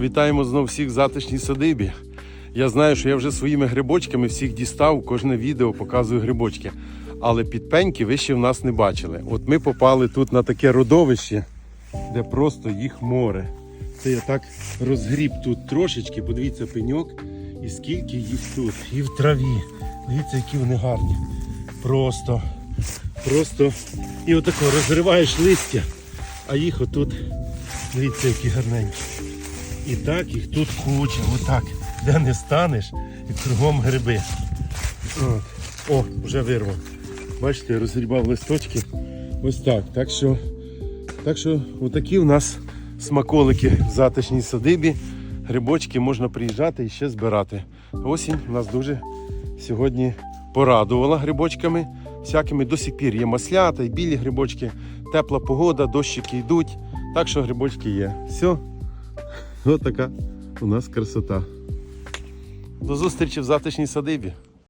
Вітаємо знову всіх в затишній садибі. Я знаю, що я вже своїми грибочками всіх дістав, кожне відео показую грибочки. Але підпеньки ви ще в нас не бачили. От ми попали тут на таке родовище, де просто їх море. Це я так розгріб тут трошечки, подивіться пеньок, і скільки їх тут. І в траві. Дивіться, які вони гарні. Просто, просто. І отако розриваєш листя, а їх отут, дивіться, які гарненькі. І так їх тут куча, отак. Де не станеш, і кругом гриби. От. О, вже вирвав. Бачите, розгрібав листочки. Ось так. Так що, так що отакі у нас смаколики в затишній садибі. Грибочки можна приїжджати і ще збирати. Осінь нас дуже сьогодні порадувала грибочками. Всякими до сих пір є маслята і білі грибочки, тепла погода, дощики йдуть. Так що грибочки є. Все. Ось така у нас красота. До зустрічі в затишній садибі.